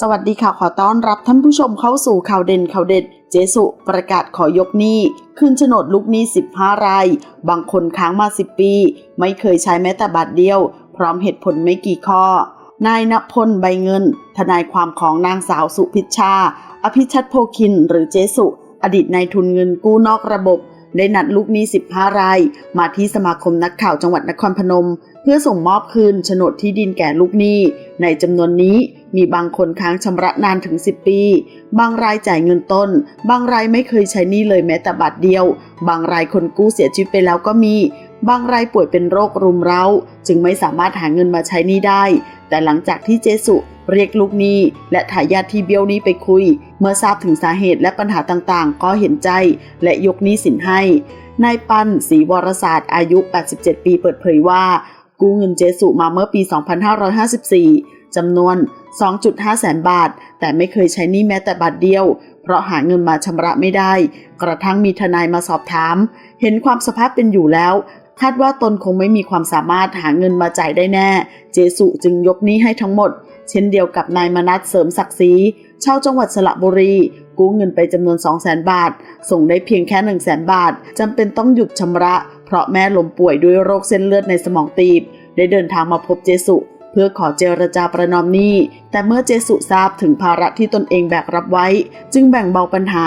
สวัสดีค่ะ ขอต้อนรับท่านผู้ชมเข้าสู่ข่าวเด่นข่าวเด็ด เจสุประกาศขอยกหนี้ ขึ้นโฉนดลูกหนี้ 15รายบางคนค้างมา 10 ปี ไม่เคยใช้แม้แต่บาทเดียว พร้อมเหตุผลไม่กี่ข้อ นายณพลใบเงิน ทนายความของนางสาวสุพิชชา อภิชัดโพคิน หรือเจสุ อดีตนายทุนเงินกู้นอกระบบ ได้นัดลูกหนี้ 15 ราย มาที่สมาคมนักข่าวจังหวัดนครพนม เพื่อส่งมอบคืนโฉนดที่ดินแก่ลูกหนี้ ในจำนวนนี้ มีบางคนค้างชำระนานถึง 10 ปี บางรายจ่ายเงินต้น บางรายไม่เคยใช้หนี้เลยแม้แต่บาทเดียว บางรายคนกู้เสียชีวิตไปแล้วก็มี บางรายป่วยเป็นโรครุมเร้า จึงไม่สามารถหาเงินมาใช้หนี้ได้ แต่หลังจากที่เจสุเรียกลูกหนี้และทายาทที่เบี้ยวนี้ไปคุย เมื่อทราบถึงสาเหตุและปัญหาต่างๆ ก็เห็นใจและยกหนี้สินให้ นายปันศรีวรศาสตร์อายุ 87 ปีเปิดเผยว่า กู้เงินเจสุมาเมื่อปี 2554 จำนวน 2.5 แสนบาท แต่ไม่เคยใช้นี้แม้แต่บาทเดียว เพราะหาเงินมาชำระไม่ได้ กระทั่งมีทนายมาสอบถาม เห็นความสภาพเป็นอยู่แล้วคาดว่าตนคงไม่มีความสามารถหาเงินมาจ่ายได้แน่ เจสุจึงยกนี้ให้ทั้งหมด เช่นเดียวกับนายมนัสเสริมศักดิ์ศรีชาวจังหวัดสระบุรี กู้เงินไปจำนวน 2 0 0 0 0 0 บาท ส่งได้เพียงแค่ 1 0 0 0 0 0 บาทจำเป็นต้องหยุดชำระ เพราะแม่ล้มป่วยด้วยโรคเส้นเลือดในสมองตีบ ได้เดินทางมาพบเจสุ เพื่อขอเจรจาประนอมหนี้ แต่เมื่อเจสุทราบถึงภาระที่ตนเองแบกรับไว้ จึงแบ่งเบาปัญหา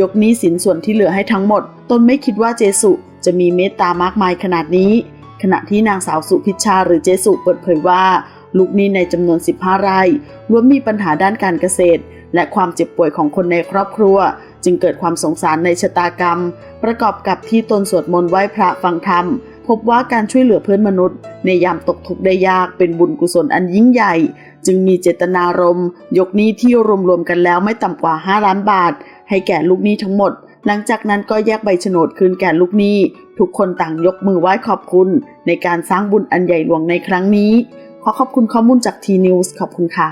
ยกหนี้สินส่วนที่เหลือให้ทั้งหมด ตนไม่คิดว่าเจสุจะมีเมตตามากมายขนาดนี้ ขณะที่นางสาวสุพิชชาหรือเจสุเปิดเผยว่า ลูกหนี้ในจำนวน 15รายล้วนมีปัญหาด้านการเกษตร และความเจ็บป่วยของคนในครอบครัว จึงเกิดความสงสารในชะตากรรม ประกอบกับที่ตนสวดมนต์ไหว้พระฟังธรรม พบว่าการช่วยเหลือเพื่อนมนุษย์ ในยามตกทุกข์ได้ยากเป็นบุญกุศลอันยิ่งใหญ่ จึงมีเจตนารมณ์ยกหนี้ที่รวมๆกันแล้วไม่ต่ำกว่า 5 ล้านบาท ให้แก่ลูกหนี้ทั้งหมด หลังจากนั้นก็แยกใบโฉนดคืนแก่ลูกหนี้ ทุกคนต่างยกมือไหว้ขอบคุณ ในการสร้างบุญอันใหญ่หลวงในครั้งนี้ขอขอบคุณข้อมูลจากทีนิวส์ขอบคุณค่ะ